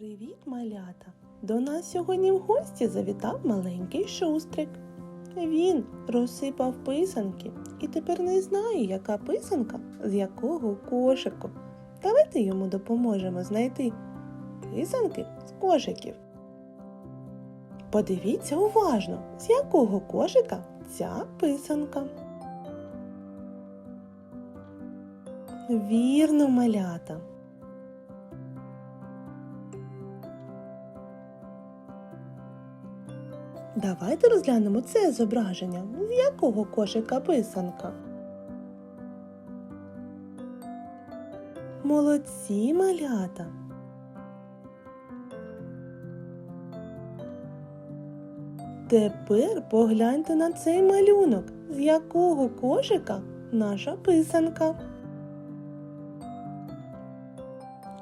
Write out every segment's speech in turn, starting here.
Привіт, малята! До нас сьогодні в гості завітав маленький шустрик. Він розсипав писанки і тепер не знає, яка писанка з якого кошику. Давайте йому допоможемо знайти писанки з кошиків. Подивіться уважно, з якого кошика ця писанка. Вірно, малята. Давайте розглянемо це зображення. З якого кошика писанка? Молодці малята. Тепер погляньте на цей малюнок, з якого кошика наша писанка.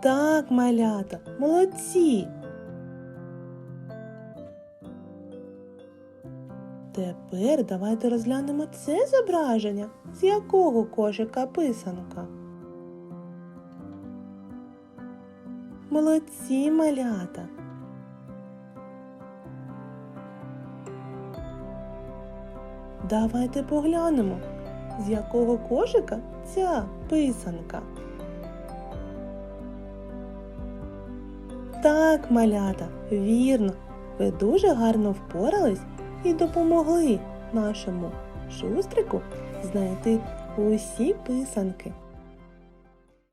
Так, малята, молодці. Тепер давайте розглянемо це зображення, з якого кошика писанка. Молодці малята. Давайте поглянемо, з якого кошика ця писанка. Так, малята, вірно, ви дуже гарно впорались і допомогли нашому шустрику знайти усі писанки.